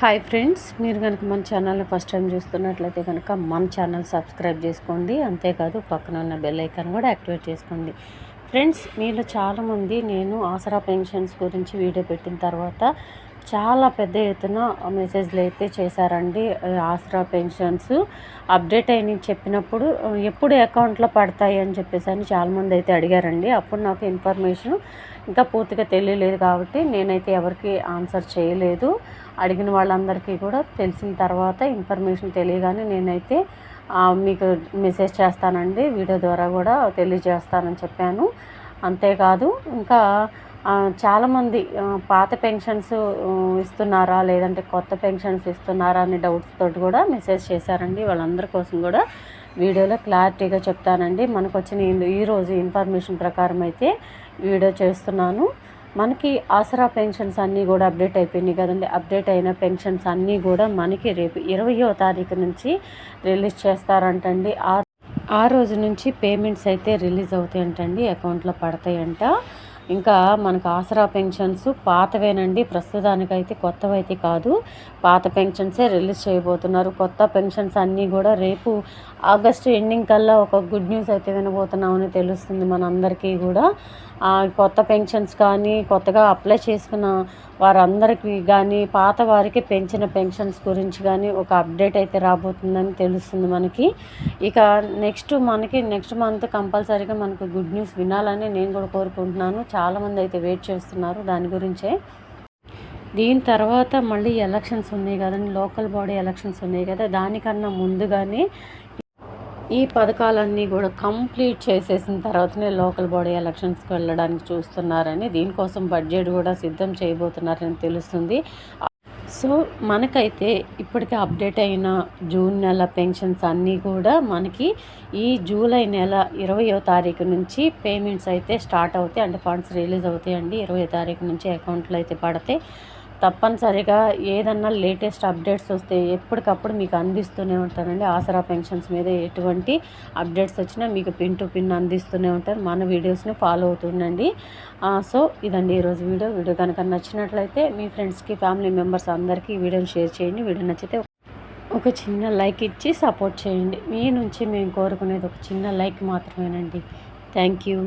Hi friends మీరు కనుక మన ఛానల్ని ఫస్ట్ టైం చూస్తున్నట్లయితే కనుక మన ఛానల్ సబ్స్క్రైబ్ చేసుకోండి. అంతేకాదు పక్కన ఉన్న బెల్ ఐకాన్ కూడా యాక్టివేట్ చేసుకోండి. ఫ్రెండ్స్ మీలో చాలామంది నేను ఆసరా పెన్షన్స్ గురించి వీడియో పెట్టిన తర్వాత చాలా పెద్ద ఎత్తున మెసేజ్లు అయితే చేశారండి. ఆసరా పెన్షన్స్ అప్డేట్ అయిన చెప్పినప్పుడు ఎప్పుడు అకౌంట్లో పడతాయి అని చెప్పేసి అని చాలామంది అయితే అడిగారండి. అప్పుడు నాకు ఇన్ఫర్మేషన్ ఇంకా పూర్తిగా తెలియలేదు కాబట్టి నేనైతే ఎవరికి ఆన్సర్ చేయలేదు. అడిగిన వాళ్ళందరికీ కూడా తెలిసిన తర్వాత ఇన్ఫర్మేషన్ తెలియగానే నేనైతే మీకు మెసేజ్ చేస్తానండి. వీడియో ద్వారా కూడా తెలియజేస్తానని చెప్పాను. అంతేకాదు ఇంకా చాలామంది పాత పెన్షన్స్ ఇస్తున్నారా? లేదంటే కొత్త పెన్షన్స్ ఇస్తున్నారా? అనే డౌట్స్ తోటి కూడా మెసేజ్ చేశారండి. వాళ్ళందరి కోసం కూడా వీడియోలో క్లారిటీగా చెప్తానండి. మనకు వచ్చిన ఈరోజు ఇన్ఫర్మేషన్ ప్రకారం అయితే వీడియో చేస్తున్నాను. మనకి ఆసరా పెన్షన్స్ అన్నీ కూడా అప్డేట్ అయిపోయినాయి కదండి. అప్డేట్ అయిన పెన్షన్స్ అన్నీ కూడా మనకి రేపు ఇరవయో తారీఖు నుంచి రిలీజ్ చేస్తారంటండి. ఆ ఆ రోజు నుంచి పేమెంట్స్ అయితే రిలీజ్ అవుతాయంటండి అకౌంట్లో పడతాయంట. ఇంకా మనకు ఆసరా పెన్షన్స్ పాతవేనండి. ప్రస్తుతానికైతే కొత్తవైతే కాదు. పాత పెన్షన్సే రిలీజ్ చేయబోతున్నారు. కొత్త పెన్షన్స్ అన్నీ కూడా రేపు ఆగస్టు ఎండింగ్ కల్లా ఒక గుడ్ న్యూస్ అయితే వినబోతున్నామని తెలుస్తుంది మనందరికీ కూడా. కొత్త పెన్షన్స్ కానీ కొత్తగా అప్లై చేసుకున్న వారందరికీ కానీ పాత వారికి పెంచిన పెన్షన్స్ గురించి కానీ ఒక అప్డేట్ అయితే రాబోతుందని తెలుస్తుంది మనకి. ఇక నెక్స్ట్ మనకి నెక్స్ట్ మంత్ కంపల్సరీగా మనకు గుడ్ న్యూస్ వినాలని నేను కూడా కోరుకుంటున్నాను. చాలామంది అయితే వెయిట్ చేస్తున్నారు దాని గురించే. దీని తర్వాత మళ్ళీ ఎలక్షన్స్ ఉన్నాయి కదండి లోకల్ బాడీ ఎలక్షన్స్ ఉన్నాయి కదా దానికన్నా ముందుగానే ఈ పథకాలన్నీ కూడా కంప్లీట్ చేసేసిన తర్వాతనే లోకల్ బాడీ ఎలక్షన్స్కి వెళ్ళడానికి చూస్తున్నారని దీనికోసం బడ్జెట్ కూడా సిద్ధం చేయబోతున్నారని తెలుస్తుంది. సో మనకైతే ఇప్పటికే అప్డేట్ అయిన జూన్ నెల పెన్షన్స్ అన్నీ కూడా మనకి ఈ జూలై నెల ఇరవయో తారీఖు నుంచి పేమెంట్స్ అయితే స్టార్ట్ అవుతాయి. అంటే ఫండ్స్ రిలీజ్ అవుతాయండి. ఇరవై తారీఖు నుంచి అకౌంట్లో అయితే పడతాయి. తప్పనిసరిగా ఏదన్నా లేటెస్ట్ అప్డేట్స్ వస్తే ఎప్పటికప్పుడు మీకు అందిస్తూనే ఉంటానండి. ఆసరా పెన్షన్స్ మీద ఎటువంటి అప్డేట్స్ వచ్చినా మీకు పిన్ టు పిన్ అందిస్తూనే ఉంటారు. మన వీడియోస్ని ఫాలో అవుతుండండి సో ఇదండి ఈరోజు వీడియో. వీడియో కనుక నచ్చినట్లయితే మీ ఫ్రెండ్స్కి ఫ్యామిలీ మెంబర్స్ అందరికీ ఈ వీడియోని షేర్ చేయండి. వీడియో నచ్చితే ఒక చిన్న లైక్ ఇచ్చి సపోర్ట్ చేయండి. మీ నుంచి మేము కోరుకునేది ఒక చిన్న లైక్ మాత్రమేనండి. Thank you.